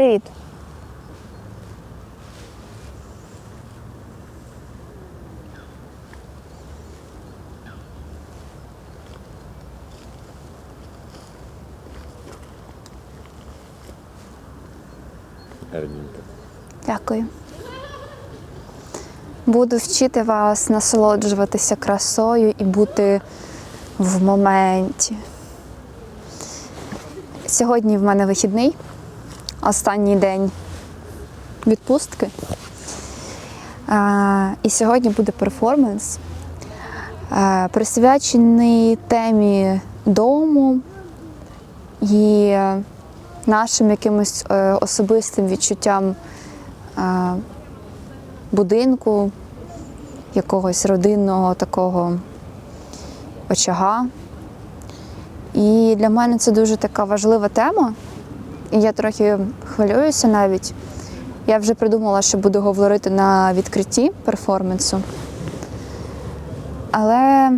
Привіт. Гарненько. Дякую. Буду вчити вас насолоджуватися красою і бути в моменті. Сьогодні в мене вихідний, останній день відпустки. І сьогодні буде перформанс, присвячений темі дому і нашим якимось е, особистим відчуттям е, будинку, якогось родинного такого очага. І для мене це дуже така важлива тема. І я трохи хвилююся навіть. Я вже придумала, що буду говорити на відкритті перформансу. Але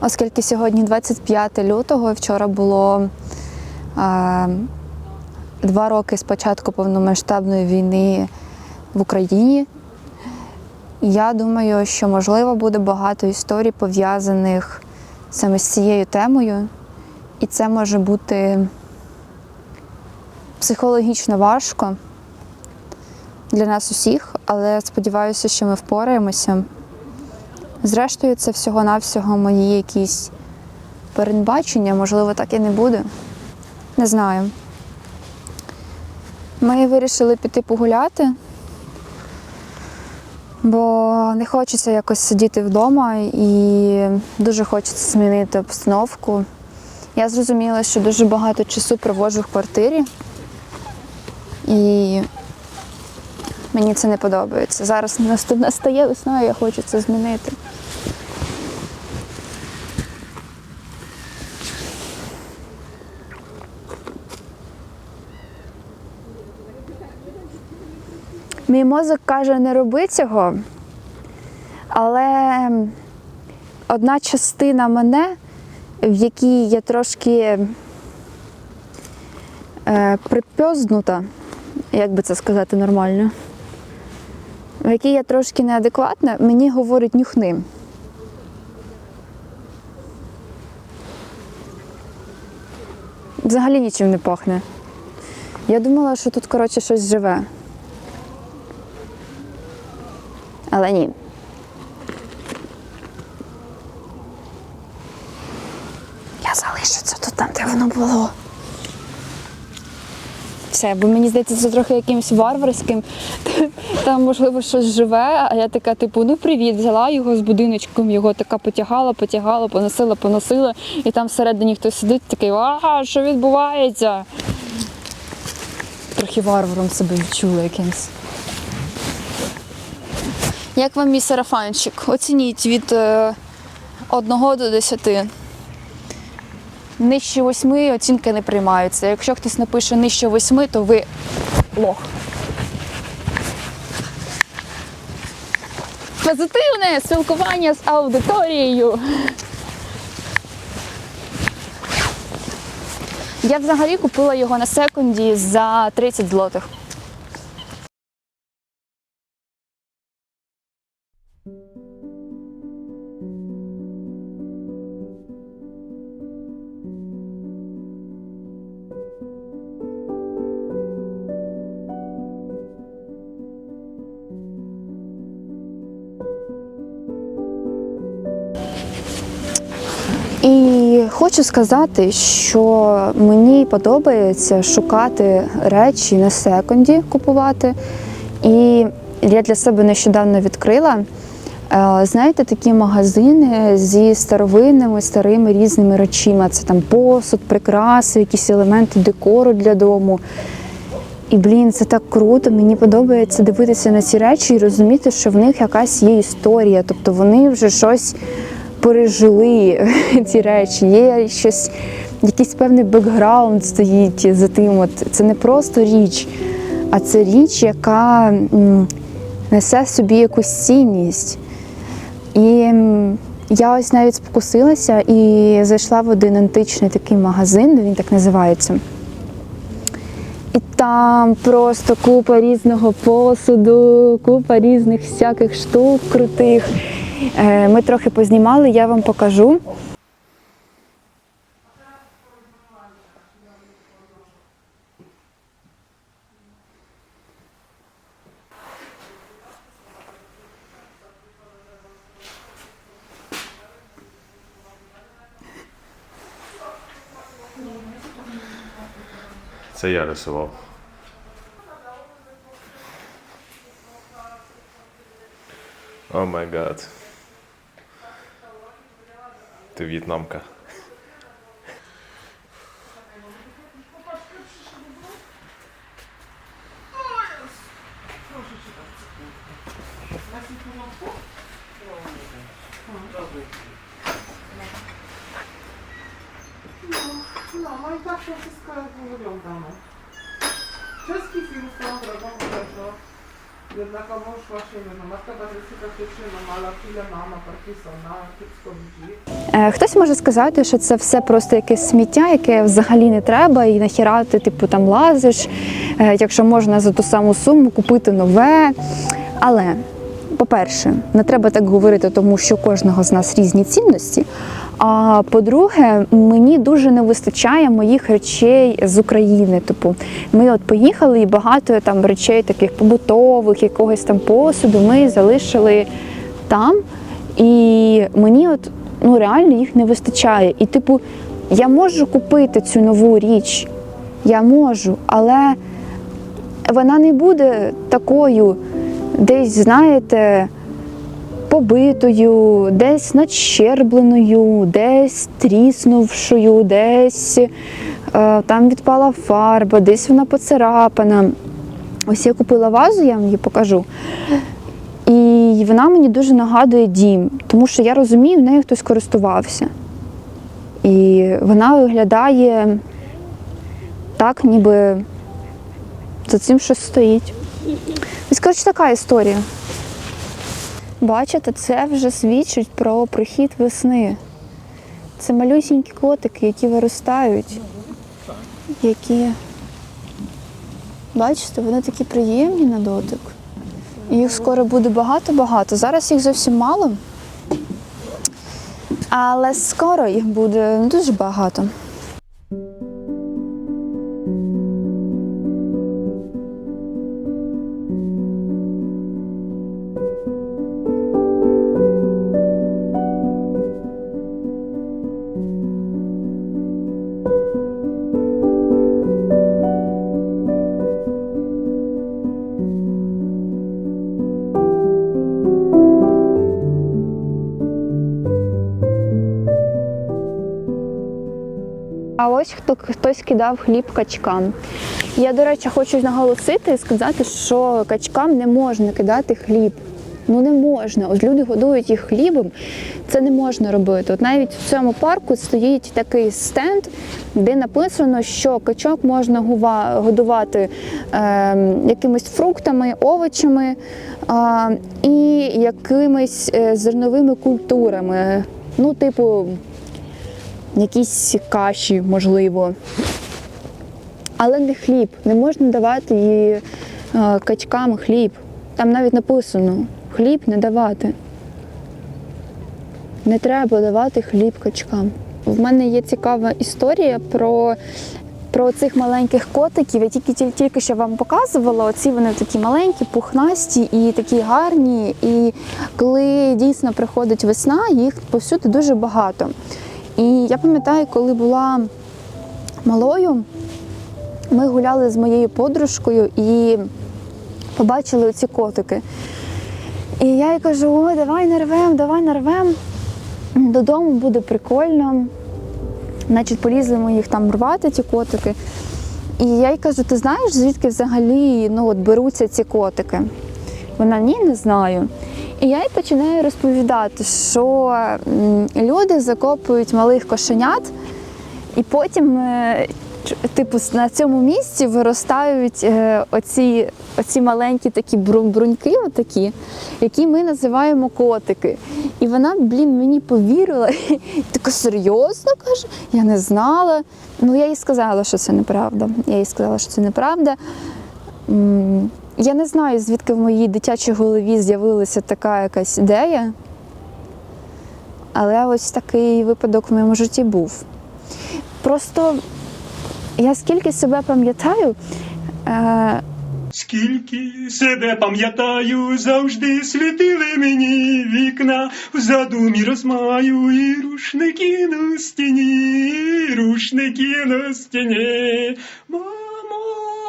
оскільки сьогодні 25 лютого, вчора було е, два роки з початку повномасштабної війни в Україні, я думаю, що можливо буде багато історій пов'язаних саме з цією темою, і це може бути психологічно важко для нас усіх, але сподіваюся, що ми впораємося. Зрештою, це всього-навсього мої якісь передбачення, можливо, так і не буде. Не знаю. Ми вирішили піти погуляти, бо не хочеться якось сидіти вдома і дуже хочеться змінити обстановку. Я зрозуміла, що дуже багато часу проводжу в квартирі, і мені це не подобається. Зараз настає весна, і я хочу це змінити. Мій мозок каже, не роби цього, але одна частина мене, в якій я трошки е, припьознута, як би це сказати нормально, в якій я трошки неадекватна, мені говорить нюхни. Взагалі нічим не пахне. Я думала, що тут, коротше, щось живе. Але ні. Я залишу це тут там, де воно було. Все, бо мені здається, це трохи якимось варварським. Там, можливо, щось живе, а я така, типу, ну привіт, взяла його з будиночком, його така потягала, потягала, поносила, поносила, і там всередині хтось сидить, такий, а, що відбувається? Трохи варваром себе відчула якимось. Як вам мій сарафанчик? Оцініть від 1 до 10. Нижче 8 оцінки не приймаються. Якщо хтось напише нижче 8, то ви лох. Позитивне спілкування з аудиторією. Я взагалі купила його на секунді за 30 злотих. І хочу сказати, що мені подобається шукати речі на секунді купувати. І я для себе нещодавно відкрила. е, Знаєте, такі магазини зі старовинними, старими різними речима. Це там посуд, прикраси, якісь елементи декору для дому. І блін, це так круто. Мені подобається дивитися на ці речі і розуміти, що в них якась є історія. Тобто вони вже щось пережили ці речі. Є щось, якийсь певний бекграунд стоїть за тим. От це не просто річ, а це річ, яка несе собі якусь цінність. І я ось навіть спокусилася і зайшла в один античний такий магазин, він так називається. І там просто купа різного посуду, купа різних всяких штук крутих. Е, Ми трохи познімали, я вам покажу. Це я рисував. О май гад. Ти в'єтнамка. Jednakowoż właśnie, no, matka Patrycyka krzyczy, no, mala chwilę mama Parkinsona, kiepsko widzi. Е, Хтось може сказати, що це все просто якесь сміття, яке взагалі не треба, і нахіра ти типу там лазиш, е, якщо можна за ту саму суму купити нове. Але, по-перше, не треба так говорити, тому що кожного з нас різні цінності. А по-друге, мені дуже не вистачає моїх речей з України. Типу, ми от поїхали і багато там речей, таких побутових, якогось там посуду, ми залишили там. І мені от ну реально їх не вистачає. І, типу, я можу купити цю нову річ, я можу, але вона не буде такою, десь, знаєте, побитою, десь надщербленою, десь тріснувшою, десь е, там відпала фарба, десь вона поцарапана. Ось я купила вазу, я вам її покажу. І вона мені дуже нагадує дім, тому що я розумію, в нею хтось користувався. І вона виглядає так, ніби за цим щось стоїть. Ось, коротше, така історія. Бачите, це вже свідчить про прихід весни. Це малюсінькі котики, які виростають, які, бачите, вони такі приємні на дотик. Їх скоро буде багато-багато. Зараз їх зовсім мало. Але скоро їх буде дуже багато. А ось хто хтось кидав хліб качкам. Я, до речі, хочу наголосити і сказати, що качкам не можна кидати хліб. Ну не можна. От люди годують їх хлібом, це не можна робити. От навіть в цьому парку стоїть такий стенд, де написано, що качок можна годувати е, якимись фруктами, овочами е, і якимись е, зерновими культурами. Ну, типу, якісь каші, можливо. Але не хліб. Не можна давати її е, качкам хліб. Там навіть написано хліб не давати. Не треба давати хліб качкам. В мене є цікава історія про, про цих маленьких котиків. Я тільки, тільки, що вам показувала. Оці вони такі маленькі, пухнасті і такі гарні. І коли дійсно приходить весна, їх повсюди дуже багато. І я пам'ятаю, коли була малою, ми гуляли з моєю подружкою і побачили оці котики. І я їй кажу: ой, давай нарвем, давай нарвем. Додому буде прикольно. Значить, полізли ми їх там рвати, ті котики. І я їй кажу: ти знаєш, звідки взагалі ну, от, беруться ці котики? Вона ні, не знаю. І я їй починаю розповідати, що люди закопують малих кошенят, і потім, е, типу, на цьому місці виростають е, оці, оці маленькі такі бруньки, отакі, які ми називаємо котики. І вона, блін, мені повірила. Така серйозно каже, я не знала. Ну, я їй сказала, що це неправда. Я їй сказала, що це неправда. Я не знаю, звідки в моїй дитячій голові з'явилася така якась ідея. Але ось такий випадок в моєму житті був. Просто я скільки себе пам'ятаю, е, Скільки себе пам'ятаю, завжди світили мені вікна, в задумі розмаю і рушники на стіні, рушники на стіні. Мамо,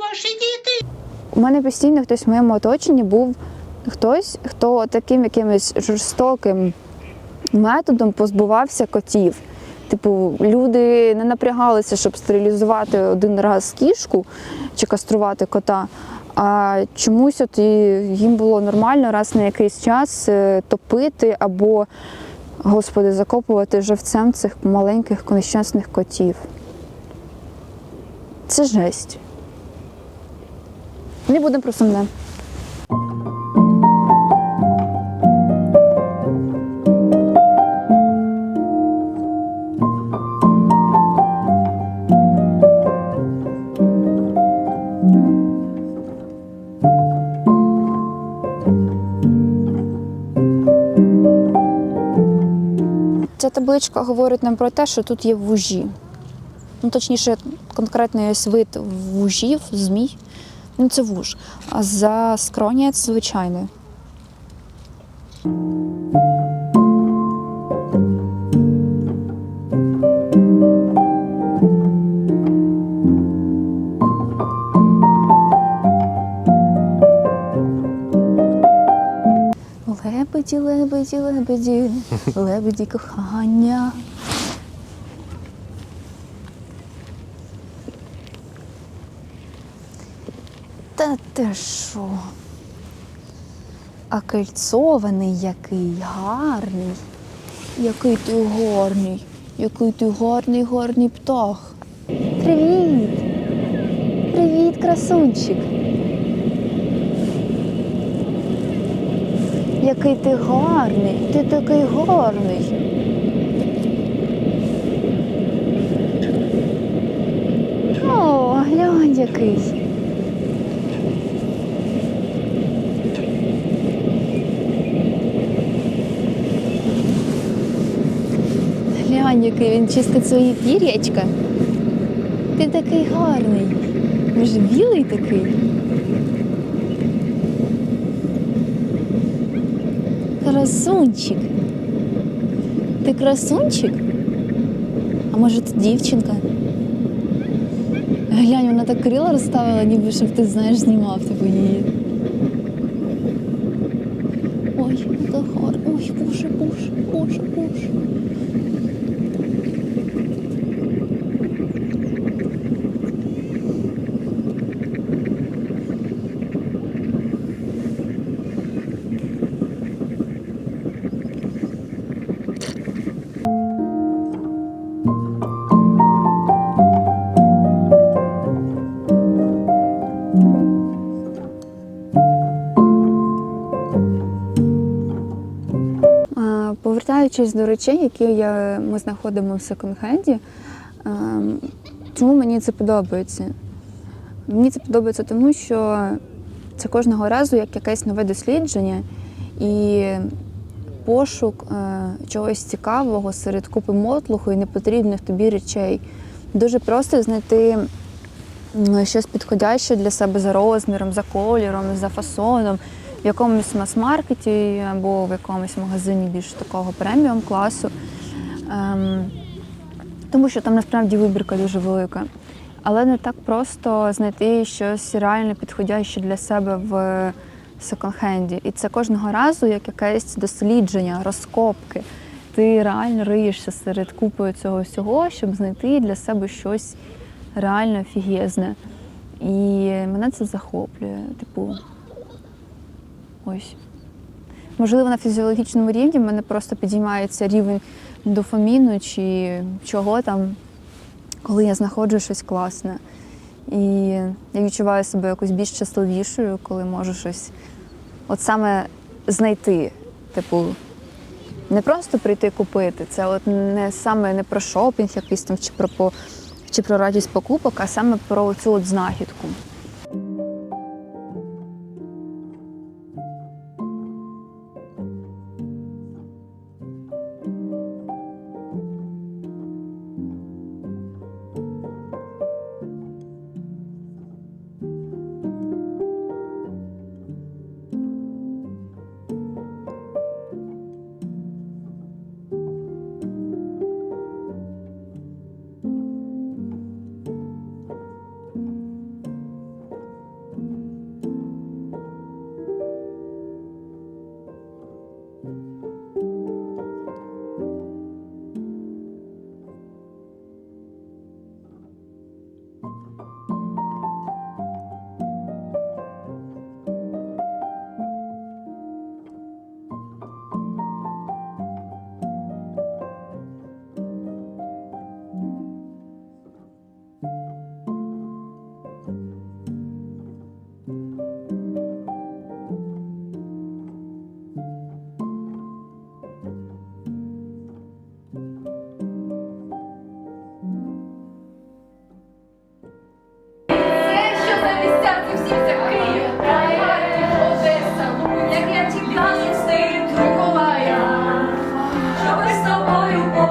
ваші діти. У мене постійно хтось в моєму оточенні був хтось, хто таким якимось жорстоким методом позбувався котів. Типу, люди не напрягалися, щоб стерилізувати один раз кішку чи каструвати кота. А чомусь от їм було нормально раз на якийсь час е, топити або, господи, закопувати живцем цих маленьких нещасних котів. Це жесть. Не будемо про сумне. Ця табличка говорить нам про те, що тут є вужі. Ну, точніше, конкретний ось вид вужів, змій. Ну, це вуж. А за скронія це звичайний. Лебеді, лебеді, лебеді, лебеді кохання. Та ти що? А кольцований який гарний. Який ти гарний, який ти гарний, гарний птах. Привіт! Привіт, красунчик. Який ти гарний, ти такий гарний. О, глянь який. Глянь, він чистить свої пір'ячка. Ти такий гарний. Може, білий такий? Красунчик. Ти красунчик? А може це дівчинка? Глянь, вона так крила розставила, ніби щоб ти знаєш, знімав типу її. Ой, яка гарна. Ой, боже, боже, боже, боже. Повертаючись до речей, які я, ми знаходимо в секонд-хенді, ем, чому мені це подобається? Мені це подобається тому, що це кожного разу як якесь нове дослідження і пошук е, чогось цікавого серед купи мотлуху і непотрібних тобі речей. Дуже просто знайти щось підходяще для себе за розміром, за кольором, за фасоном в якомусь мас-маркеті або в якомусь магазині більш такого преміум класу. Ем, тому що там насправді вибірка дуже велика. Але не так просто знайти щось реально підходяще для себе в секонд-хенді. І це кожного разу як якесь дослідження, розкопки. Ти реально риєшся серед купою цього всього, щоб знайти для себе щось реально офігезне. І мене це захоплює. Типу, ось. Можливо, на фізіологічному рівні в мене просто підіймається рівень дофаміну чи чого там, коли я знаходжу щось класне. І я відчуваю себе якось більш щасливішою, коли можу щось от саме знайти. Типу, не просто прийти купити. Це от не саме не про шопінг, якийсь там чи про чи про радість покупок, а саме про цю от знахідку.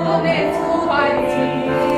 always provides